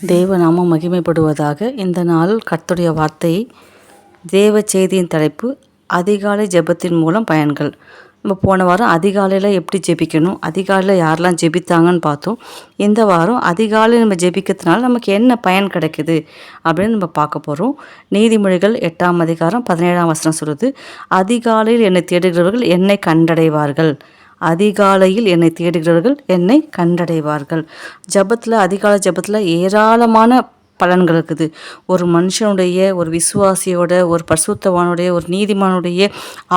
தேவநாமம் மகிமைப்படுவதாக இந்த நாள் கர்த்தருடைய வார்த்தை. தேவ செய்தியின் தலைப்பு அதிகாலை ஜெபத்தின் மூலம் பயன்கள். நம்ம போன வாரம் அதிகாலையில் எப்படி ஜெபிக்கணும் அதிகாலையில் யாரெல்லாம் ஜெபித்தாங்கன்னு பார்த்தோம். இந்த வாரம் அதிகாலை நம்ம ஜெபிக்கிறதுனால நமக்கு என்ன பயன் கிடைக்குது அப்படின்னு நம்ம பார்க்க போகிறோம் நீதிமொழிகள் எட்டாம் அதிகாரம் பதினேழாம் வசனம் சொல்லுது அதிகாலையில் என்னை தேடுகிறவர்கள் என்னை கண்டடைவார்கள். அதிகாலையில் என்னை தேடுகிறவர்கள் என்னை கண்டடைவார்கள். ஜபத்தில் அதிகாலை ஜபத்தில் ஏராளமான பலன்கள் இருக்குது. ஒரு மனுஷனுடைய ஒரு விசுவாசியோட ஒரு பரிசுத்தவானுடைய ஒரு நீதிமானுடைய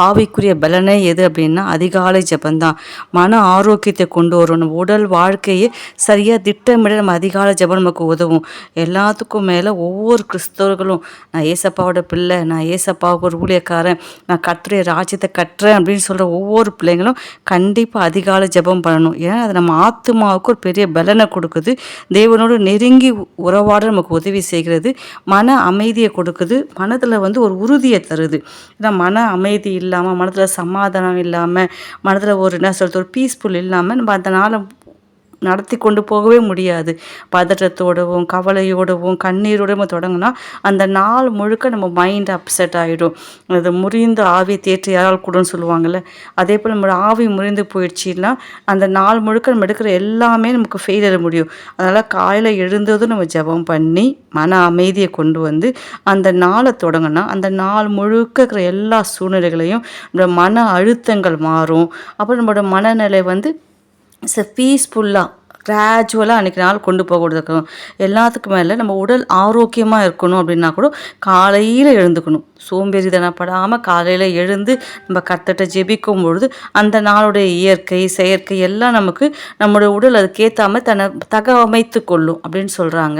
ஆவிக்குரிய பலனே எது அப்படின்னா அதிகாலை ஜபந்தான். மன ஆரோக்கியத்தை கொண்டு வரும் நம்ம உடல் வாழ்க்கையை சரியாக திட்டமிட நம்ம அதிகாலை ஜபம் நமக்கு உதவும். எல்லாத்துக்கும் மேலே ஒவ்வொரு கிறிஸ்தவர்களும் நான் ஏசப்பாவோட பிள்ளை நான் ஏசப்பாவுக்கு ஒரு ஊழியக்காரன் நான் கட்டுடைய ராஜ்யத்தை கட்டுறேன் அப்படின்னு சொல்கிற ஒவ்வொரு பிள்ளைங்களும் கண்டிப்பாக அதிகாலை ஜெபம் பண்ணணும். ஏன்னா அது நம்ம ஆத்மாவுக்கு ஒரு பெரிய பலனை கொடுக்குது. தேவனோடு நெருங்கி உறவாட நமக்கு உதவி செய்கிறது மன அமைதியை கொடுக்குது மனதில் வந்து ஒரு உறுதியை தருது. ஏன்னா மன அமைதி இல்லாமல் மனதில் சமாதானம் இல்லாமல் மனதில் ஒரு என்ன சொல்கிறது ஒரு பீஸ்ஃபுல் இல்லாமல் நம்ம அந்த நாளை நடத்தி கொண்டு போகவே முடியாது. பதட்டத்தோடவும் கவலையோடவும் கண்ணீரோடவும் தொடங்கினா அந்த நாள் முழுக்க நம்ம மைண்ட் அப்செட் ஆகிடும் அது முறிந்து ஆவி தேற்றி யாரால் கூடன்னு சொல்லுவாங்கள்ல அதே போல் நம்ம ஆவி முறிந்து போயிடுச்சுன்னா அந்த நாள் முழுக்க நம்ம எடுக்கிற எல்லாமே நமக்கு ஃபெயிலியர் முடியும். அதனால் காலையில் எழுந்ததும் நம்ம ஜெபம் பண்ணி மன அமைதியை கொண்டு வந்து அந்த நாளை தொடங்கினா அந்த நாள் முழுக்க இருக்கிற எல்லா சூழ்நிலைகளையும் நம்ம மன அழுத்தங்கள் மாறும். அப்புறம் நம்மளோட மனநிலை வந்து ஸோ பீஸ்ஃபுல்லாக கிராஜுவலாக அன்றைக்கி நாள் கொண்டு போக கொடுத்துருக்கணும் எல்லாத்துக்கும் மேலே நம்ம உடல் ஆரோக்கியமாக இருக்கணும் அப்படின்னா கூட காலையில் எழுந்துக்கணும். சோம்பேறித்தனப்படாமல் காலையில் எழுந்து நம்ம கத்தட்ட ஜெபிக்கும் பொழுது அந்த நாளுடைய இயற்கை செயற்கை எல்லாம் நமக்கு நம்மளுடைய உடல் அதுக்கேற்றாம தன்னை தக அமைத்து கொள்ளும் அப்படின்னு சொல்கிறாங்க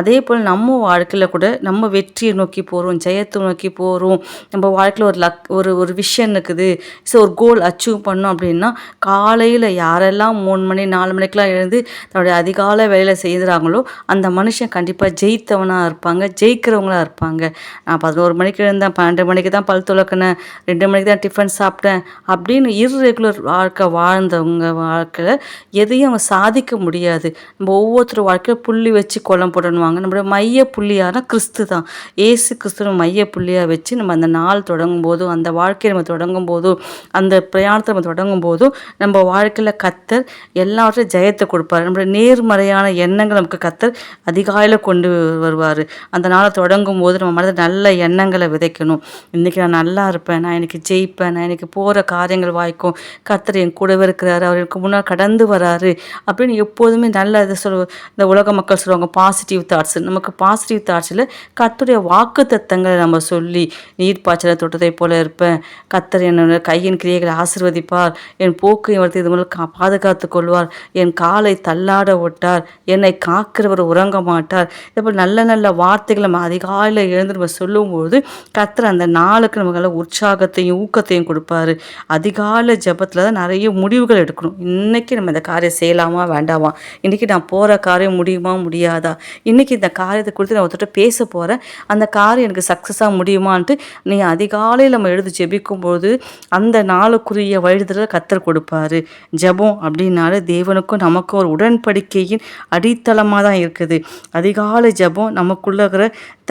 அதே போல் நம்ம வாழ்க்கையில் கூட நம்ம வெற்றியை நோக்கி போகிறோம் ஜெயத்தை நோக்கி போகிறோம் நம்ம வாழ்க்கையில் ஒரு லக் ஒரு ஒரு விஷயம் இருக்குது. ஸோ ஒரு கோல் அச்சீவ் பண்ணோம் அப்படின்னா காலையில் யாரெல்லாம் மூணு மணி நாலு மணிக்கெலாம் எழுந்து தன்னுடைய அதிகால வேலையில் செய்கிறாங்களோ அந்த மனுஷன் கண்டிப்பாக ஜெயித்தவனாக இருப்பாங்க ஜெயிக்கிறவங்களாக இருப்பாங்க. நான் பதினோரு மணிக்கு இருந்தேன் பன்னெண்டு மணிக்கு தான் பல் துளக்கினேன் ரெண்டு மணிக்கு தான் டிஃபன் சாப்பிட்டேன் அப்படின்னு இர்ரெகுலர் வாழ்க்கை வாழ்ந்தவங்க வாழ்க்கையில் எதையும் அவங்க சாதிக்க முடியாது. நம்ம ஒவ்வொருத்தர் வாழ்க்கையில் புள்ளி வச்சு கோலம் போடணுவாங்க. நம்மளோட மைய புள்ளியான கிறிஸ்து தான். ஏசு கிறிஸ்துவ மைய புள்ளியாக வச்சு நம்ம அந்த நாள் தொடங்கும் போதும் அந்த வாழ்க்கையை நம்ம தொடங்கும் போதும் அந்த பிரயாணத்தை நம்ம தொடங்கும் போதும் நம்ம வாழ்க்கையில் கத்தர் எல்லாவற்றையும் ஜெயத்தை கொடுப்பார். நம்மளுடைய நேர்மறையான எண்ணங்கள் நமக்கு கத்தர் அதிகாலையில் கொண்டு வருவார். அந்த நாளை தொடங்கும் போது நம்ம மனதில் நல்ல எண்ணங்களை விதைக்கணும். இன்றைக்கி நான் நல்லா இருப்பேன். நான் எனக்கு ஜெயிப்பேன். நான் எனக்கு போகிற காரியங்கள் வாய்க்கும் கத்தர் என் கூடவே இருக்கிறாரு. அவர் எனக்கு முன்னால் கடந்து வராரு. அப்படின்னு எப்போதுமே நல்ல இதை சொல் இந்த உலக மக்கள் சொல்லுவாங்க பாசிட்டிவ் தாட்ஸ் நமக்கு பாசிட்டிவ் தாட்ஸில் கத்துடைய வாக்கு தத்தங்களை நம்ம சொல்லி நீர் பாய்ச்சல தொட்டதை போல இருப்பேன். கத்தர் என்னோட கையின் கிரியைகளை ஆசிர்வதிப்பார். என் போக்கு வளர்த்து இது மூலம் கா- பாதுகாத்து கொள்வார். என் காலை தள்ளாட விட்டார். என்னை காக்கிறவர் உறங்க மாட்டார். இப்போ நல்ல நல்ல வார்த்தைகளை நம்ம அதிகாலையில் எழுந்து நம்ம சொல்லும்போது கத்தர் அந்த நாளுக்கு நமக்கு நல்ல உற்சாகத்தையும் ஊக்கத்தையும் கொடுப்பாரு. அதிகாலை ஜெபத்தில் தான் நிறைய முடிவுகள் எடுக்கணும். இன்னைக்கு நம்ம இந்த காரியம் செய்யலாமா வேண்டாமா? இன்னைக்கு நான் போகிற காரியம் முடியுமா முடியாதா? இன்னைக்கு இந்த காரியத்தை குறித்து நான் ஒருத்தர் பேச போகிறேன் அந்த காரியம் எனக்கு சக்ஸஸாக முடியுமான்ட்டு நீ அதிகாலையில் நம்ம எழுதி ஜெபிக்கும்போது அந்த நாளுக்குரிய வழிதலை கத்தர் கொடுப்பாரு. ஜெபம் அப்படின்னாலே தேவனுக்கும் நமக்கும் ஒரு உடன்படிக்கையின் அடித்தளமாக தான் இருக்குது. அதிகாலை ஜெபம் நமக்குள்ள இருக்கிற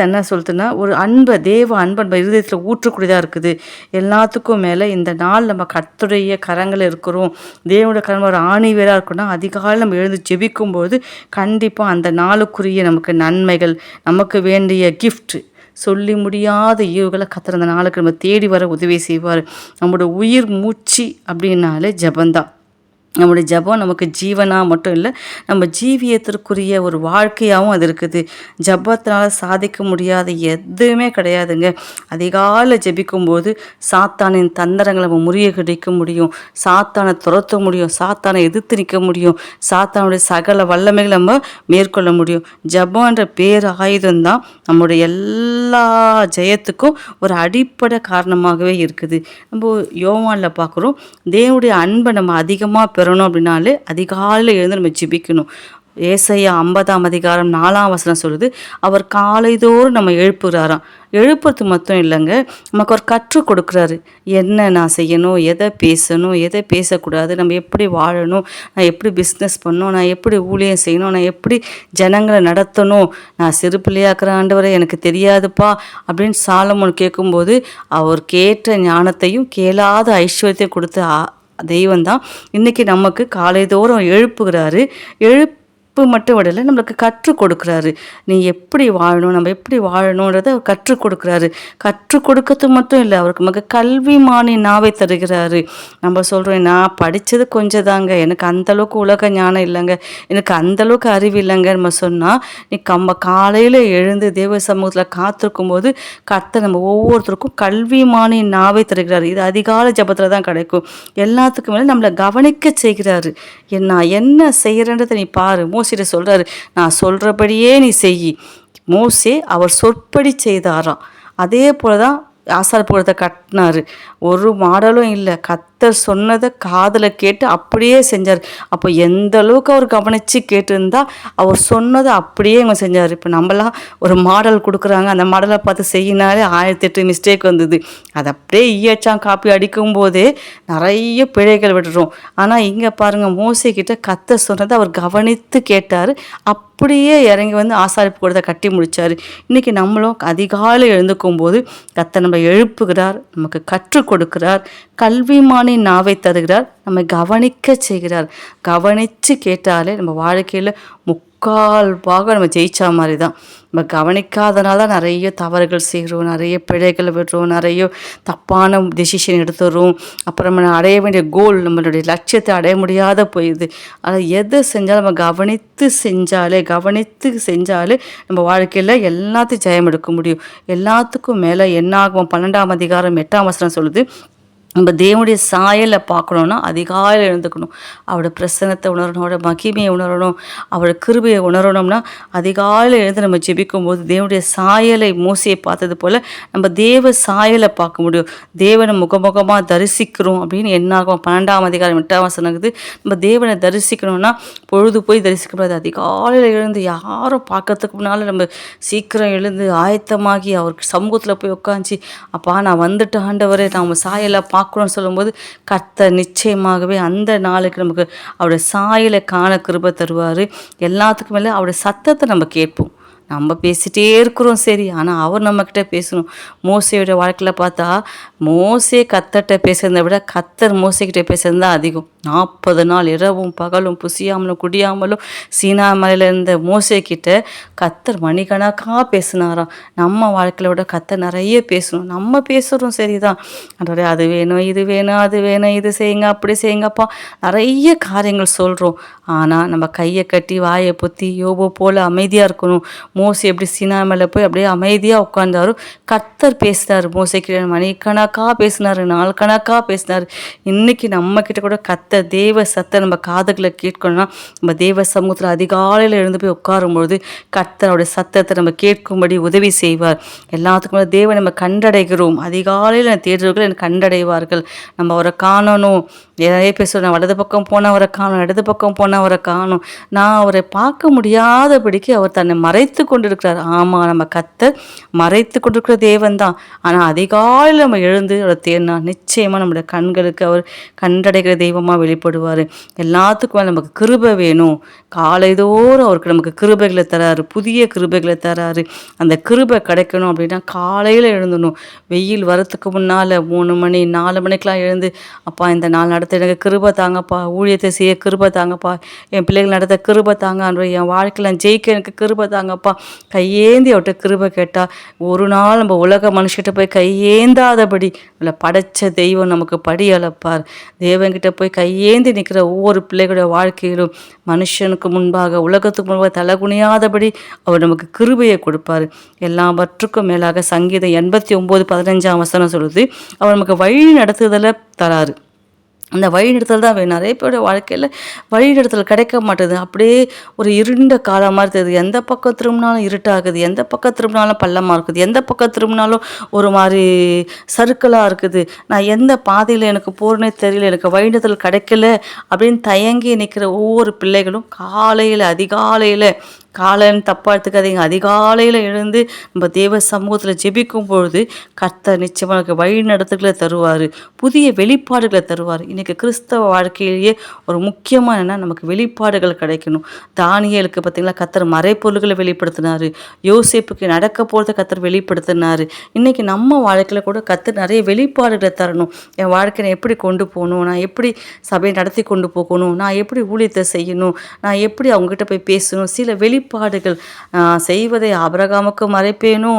என்ன சொல்லுதுன்னா ஒரு அன்பை தேவ அன்பை நம்ம இருதயத்தில் ஊற்றக்கூடியதாக இருக்குது. எல்லாத்துக்கும் மேலே இந்த நாள் நம்ம கத்துடைய கரங்கள் இருக்கிறோம். தேவனுடைய கரம் ஒரு ஆணி வேறாக இருக்குன்னா அதிகாலை நம்ம எழுந்து ஜெபிக்கும்போது கண்டிப்பாக அந்த நாளுக்குரிய நமக்கு நன்மைகள் நமக்கு வேண்டிய கிஃப்ட் சொல்லி முடியாத ஈவுகளை கத்துற அந்த நாளுக்கு நம்ம தேடி வர உதவி செய்வார். நம்மளோட உயிர் மூச்சு அப்படின்னாலே ஜபந்தான் நம்முடைய ஜெபம் நமக்கு ஜீவனாக மட்டும் இல்லை நம்ம ஜீவியத்திற்குரிய ஒரு வாழ்க்கையாகவும் அது இருக்குது. ஜபத்தினால் சாதிக்க முடியாத எதுவுமே கிடையாதுங்க. அதிகாலை ஜெபிக்கும்போது சாத்தானின் தந்திரங்களை நம்ம முறியடிக்க முடியும். சாத்தானை துரத்த முடியும். சாத்தானை எதிர்த்து நிற்க முடியும். சாத்தானுடைய சகல வல்லமைகளை நம்ம மேற்கொள்ள முடியும். ஜபம்ன்ற பேர் ஆயுதம் தான் நம்முடைய எல்லா ஜெயத்துக்கும் ஒரு அடிப்படை காரணமாகவே இருக்குது. நம்ம யோவானில் பார்க்குறோம் தேவனுடைய அன்பை நம்ம அதிகமாக வரணும் அப்படின்னாலே அதிகாலையில் எழுந்து நம்ம ஜிபிக்கணும். ஏசையா ஐம்பதாம் அதிகாரம் நாலாம் வசனம் சொல்லுது அவர் காலைதோறும் நம்ம எழுப்புகிறாராம் எழுப்புறது மட்டும் இல்லைங்க நமக்கு அவர் கற்றுக் கொடுக்குறாரு. என்ன நான் செய்யணும் எதை பேசணும் எதை பேசக்கூடாது நம்ம எப்படி வாழணும் நான் எப்படி பிஸ்னஸ் பண்ணணும் நான் எப்படி ஊழியம் செய்யணும் நான் எப்படி ஜனங்களை நடத்தணும் நான் சிறு பிள்ளையாக்குற ஆண்டவரை எனக்கு தெரியாதுப்பா அப்படின்னு சாலமோன் கேட்கும்போது அவர் கேட்ட ஞானத்தையும் கேளாத ஐஸ்வர்யத்தையும் கொடுத்து தெய்வம் தான் இன்றைக்கி நமக்கு காலைதோறும் எழுப்புகிறாரு. எழுப்பு மட்டும் விடலை நம்மளுக்கு கற்றுக் கொடுக்குறாரு. நீ எப்படி வாழணும் நம்ம எப்படி வாழணுன்றதை அவர் கற்றுக் கொடுக்குறாரு. கற்றுக் கொடுக்கறது மட்டும் இல்லை அவருக்கு நமக்கு கல்விமானி நாவை தருகிறாரு. நம்ம சொல்கிறோம் நான் படித்தது கொஞ்சம் தாங்க எனக்கு அந்தளவுக்கு உலக ஞானம் இல்லைங்க. எனக்கு அந்த அளவுக்கு அறிவு இல்லைங்க. நம்ம சொன்னால் நீ நம்ம காலையில் எழுந்து தேவ சமூகத்தில் காத்திருக்கும் போது கத்தை நம்ம ஒவ்வொருத்தருக்கும் கல்விமானி நாவை தருகிறார். இது அதிகால ஜபத்தில் தான் கிடைக்கும். எல்லாத்துக்கும் மேலே நம்மளை கவனிக்க செய்கிறாரு. நான் என்ன செய்கிறன்றதை நீ பாரு. மோசிட சொல்கிறாரு நான் சொல்கிறபடியே நீ செய் மோசே அவர் சொற்படி செய்தாராம். அதே போல தான் போகிறத கட்டினாரு. ஒரு மாடலும் இல்லை கத் கத்தர் சொன்னதை காதில் கேட்டு அப்படியே செஞ்சார். அப்போ எந்த அளவுக்கு அவர் கவனித்து கேட்டிருந்தா அவர் சொன்னதை அப்படியே இவங்க செஞ்சார். இப்போ நம்மளாம் ஒரு மாடல் கொடுக்குறாங்க. அந்த மாடலை பார்த்து செய்யினாலே ஆயிரத்தெட்டு மிஸ்டேக் வந்தது. அதை அப்படியே ஈயச்சான் காப்பி அடிக்கும் போதே நிறைய பிழைகள் விடுறோம். ஆனால் இங்கே பாருங்கள் மோசிக்கிட்ட கத்த சொன்னதை அவர் கவனித்து கேட்டார். அப்படியே இறங்கி வந்து ஆசாரிப்பு கூடத்தை கட்டி முடித்தார் இன்றைக்கி நம்மளும் அதிகாலை எழுந்துக்கும் போது கத்தை நம்ம எழுப்புகிறார் நமக்கு கற்றுக் கொடுக்கிறார் கல்விமானின் நாவை தருகிறார். நம்மை கவனிக்க செய்கிறார். கவனித்து கேட்டாலே நம்ம வாழ்க்கையில் முக்கால் பாகம் நம்ம ஜெயிச்சா மாதிரி தான் நம்ம கவனிக்காதனால தான் நிறைய தவறுகள் செய்கிறோம் நிறைய பிழைகள் விடுறோம் நிறைய தப்பான டெசிஷன் எடுத்துடுறோம் அப்புறம் நம்ம அடைய வேண்டிய கோல் நம்மளுடைய லட்சியத்தை அடைய முடியாத போயிடுது. ஆனால் எது செஞ்சாலும் நம்ம கவனித்து செஞ்சாலே கவனித்து செஞ்சாலே நம்ம வாழ்க்கையில் எல்லாத்தையும் ஜெயம் எடுக்க முடியும். எல்லாத்துக்கும் மேலே என்ன ஆகும் பன்னெண்டாம் அதிகாரம் எட்டாம் வசனம் சொல்லுது நம்ம தேவனுடைய சாயலை பார்க்கணுன்னா அதிகாலையில் எழுந்துக்கணும். அவரோட பிரசன்னத்தை உணரணும் அவரோட மகிமையை உணரணும் அவரோட கிருபையை உணரணும்னா அதிகாலையில் எழுந்து நம்ம ஜெபிக்கும் போது தேவனுடைய சாயலை மோசையை பார்த்தது போல் நம்ம தேவ சாயலை பார்க்க முடியும். தேவனை முகமுகமாக தரிசிக்கிறோம் அப்படின்னு என்னாகும்? பன்னெண்டாம் அதிகாரம் எட்டாம் வசனங்குது நம்ம தேவனை தரிசிக்கணும்னா பொழுது போய் தரிசிக்கக்கூடாது அதிகாலையில் எழுந்து யாரும் பார்க்கறதுக்கு முன்னால் நம்ம சீக்கிரம் எழுந்து ஆயத்தமாகி அவருக்கு சமூகத்தில் போய் உட்காந்துச்சு அப்பா நான் வந்துட்டு ஆண்டவரே நான் சாயலை பார்க்க பார்க்குறோம்னு சொல்லும்போது கர்த்தர் நிச்சயமாகவே அந்த நாளுக்கு நமக்கு அவருடைய சாயலை காண கிருபை தருவார். எல்லாத்துக்கும் மேலே அவருடைய சத்தத்தை நம்ம கேட்போம். நம்ம பேசிகிட்டே இருக்கிறோம் சரி. ஆனால் அவர் நம்மக்கிட்ட பேசணும். மோசையோட வாழ்க்கையில் பார்த்தா மோசே கத்தர்கிட்ட பேசுகிறத விட கத்தர் மோசைக்கிட்ட பேசுகிறது தான் அதிகம். நாற்பது நாள் இரவும் பகலும் புசியாமலும் குடியாமலும் சீனா மலையில் இருந்த மோசைக்கிட்ட கத்தர் மணிக்கணக்காக பேசினாராம். நம்ம வாழ்க்கையில விட கத்தர் நிறைய பேசணும். நம்ம பேசுகிறோம் சரிதான். அன்றே அது வேணும் இது வேணும் அது வேணும் இது செய்யுங்க அப்படி செய்யுங்கப்பா. நிறைய காரியங்கள் சொல்கிறோம் ஆனால் நம்ம கையை கட்டி வாயை பொத்தி யோபோ போல் அமைதியாக இருக்கணும். மோசி எப்படி சீனா மேலே போய் அப்படியே அமைதியாக உட்காந்தாரு கத்தர் பேசினார் மோசைக்கு மணிக்கணக்காக பேசினார் நாள் கணக்காக பேசினார். இன்னைக்கு நம்ம கூட கத்த தேவ சத்தை நம்ம காதுகளை கேட்கணும்னா நம்ம தேவ சமூகத்தில் அதிகாலையில் எழுந்து போய் உட்காரும்பொழுது கர்த்தருடைய சத்தத்தை நம்ம கேட்கும்படி உதவி செய்வார். எல்லாத்துக்கும் தேவை நம்ம கண்டடைகிறோம். அதிகாலையில் தேடுறவர்கள் எனக்கு கண்டடைவார்கள். நம்ம அவரை காணணும். நிறைய பேர் சொல்றேன் வலது பக்கம் போனவரை காணும் இடது பக்கம் போனவரை காணும். நான் அவரை பார்க்க முடியாதபடிக்கு அவர் தன்னை மறைத்து கொண்டிருக்கிறார். ஆமாம் நம்ம கத்த மறைத்து கொண்டிருக்கிற தேவன் தான் ஆனால் அதிகாலையில் நம்ம எழுந்து அவரை தேடினா நிச்சயமாக நம்முடைய கண்களுக்கு அவர் கண்டடைகிற தெய்வமாக வெளிப்படுவார். எல்லாத்துக்கும் நமக்கு கிருபை வேணும். காலைதோறும் அவருக்கு நமக்கு கிருபைகளை தராரு புதிய கிருபைகளை தராரு. அந்த கிருபை கிடைக்கணும் அப்படின்னா காலையில் எழுந்தணும். வெயில் வரத்துக்கு முன்னால் மூணு மணி நாலு மணிக்கெலாம் எழுந்து அப்பா இந்த நாள் நடத்த எனக்கு கிருபை தாங்கப்பா. ஊழியத்தை செய்ய கிருபை தாங்கப்பா. என் பிள்ளைகள் நடத்த கிருபை தாங்க. என் வாழ்க்கையில் நான் ஜெயிக்க எனக்கு கிருபை தாங்கப்பா. கையேந்தி அவர்கிட்ட கிருபை கேட்டால் ஒரு நாள் நம்ம உலக மனுஷகிட்ட போய் கையேந்தாதபடி நம்மளை படைச்ச தெய்வம் நமக்கு படி அளப்பார். தேவன்கிட்ட போய் கையேந்தி நிற்கிற ஒவ்வொரு பிள்ளைகளுடைய வாழ்க்கையிலும் மனுஷனுக்கு முன்பாக உலகத்துக்கு முன்பாக தலகுனியாதபடி அவர் நமக்கு கிருபையை கொடுப்பார். எல்லாவற்றுக்கும் மேலாக சங்கீதம் எண்பத்தி ஒம்பது பதினஞ்சாம் வசனம் சொல்லுது அவர் நமக்கு வழி நடத்துதலை தராரு. அந்த வழிநடத்தல் தான் வேணும். நிறைய பேரோட வாழ்க்கையில் வழிநடத்தல் கிடைக்க மாட்டேது. அப்படியே ஒரு இருண்ட காலமாக இருக்குது தெரியுது. எந்த பக்கம் திரும்பினாலும் இருட்டாகுது. எந்த பக்கம் திரும்பினாலும் பள்ளமாக இருக்குது. எந்த பக்கம் திரும்பினாலும் ஒரு மாதிரி சறுக்கலாக இருக்குது. நான் எந்த பாதையில் எனக்கு போகிறனே தெரியல. எனக்கு வழிநடத்தல் கிடைக்கல அப்படின்னு தயங்கி நிற்கிற ஒவ்வொரு பிள்ளைகளும் காலையில் அதிகாலையில் காலைன்னு தப்பாக எடுத்துக்காதீங்க அதிகாலையில் எழுந்து நம்ம தேவ சமூகத்தில் ஜெபிக்கும் பொழுது கர்த்தர் நிச்சயமாக நமக்கு வழி நடத்துகளை தருவார் புதிய வெளிப்பாடுகளை தருவார். இன்றைக்கி கிறிஸ்தவ வாழ்க்கையிலேயே ஒரு முக்கியமான என்ன? நமக்கு வெளிப்பாடுகள் கிடைக்கணும். தானியலுக்கு பார்த்திங்களா கத்தர் மறைப்பொருள்களை வெளிப்படுத்தினார். யோசேப்புக்கு நடக்க போகிறத கத்தர் வெளிப்படுத்தினார். இன்றைக்கி நம்ம வாழ்க்கையில் கூட கத்தர் நிறைய வெளிப்பாடுகளை தரணும். என் வாழ்க்கையை நான் எப்படி கொண்டு போகணும்? நான் எப்படி சபையை நடத்தி கொண்டு போகணும்? நான் எப்படி ஊழியத்தை செய்யணும்? நான் எப்படி அவங்ககிட்ட போய் பேசணும்? சில வெளி வெளிப்பாடுகள் செய்வதை அபரகாமுக்கு மறைப்பேனோ?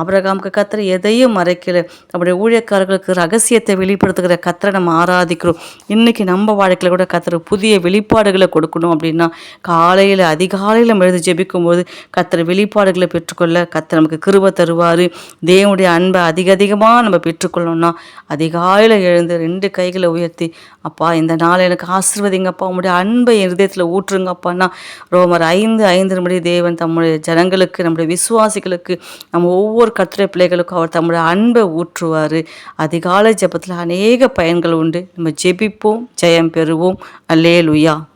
அபரகாமுக்கு கத்திர எதையும் மறைக்கல. நம்முடைய ஊழியக்காரர்களுக்கு ரகசியத்தை வெளிப்படுத்துகிற கத்தரை நம்ம ஆராதிக்கிறோம். இன்னைக்கு நம்ம வாழ்க்கையில் கூட கத்திர புதிய வெளிப்பாடுகளை கொடுக்கணும் அப்படின்னா காலையில் அதிகாலையில் நம்ம எழுந்து ஜெபிக்கும்போது கத்திர வெளிப்பாடுகளை பெற்றுக்கொள்ள கத்திர நமக்கு கிருப தருவார். தேவனுடைய அன்பை அதிக அதிகமாக நம்ம பெற்றுக்கொள்ளணும்னா அதிகாலையில் எழுந்து ரெண்டு கைகளை உயர்த்தி அப்பா இந்த நாள் எனக்கு ஆசீர்வதிங்கப்பா. உங்களுடைய அன்பை என் ஊற்றுங்கப்பான்னா ரோமர் ஐந்து ஐந்து நம்முடைய தேவன் தம்முடைய ஜனங்களுக்கு நம்முடைய விசுவாசிகளுக்கு நம்ம ஒவ்வொரு கத்திரை பிள்ளைகளுக்கும் அவர் தம்முடைய அன்பை ஊற்றுவார். அதிகாலை ஜெபத்தில் அநேக பயன்கள் உண்டு. நம்ம ஜெபிப்போம் ஜெயம் பெறுவோம். அல்லேலுயா.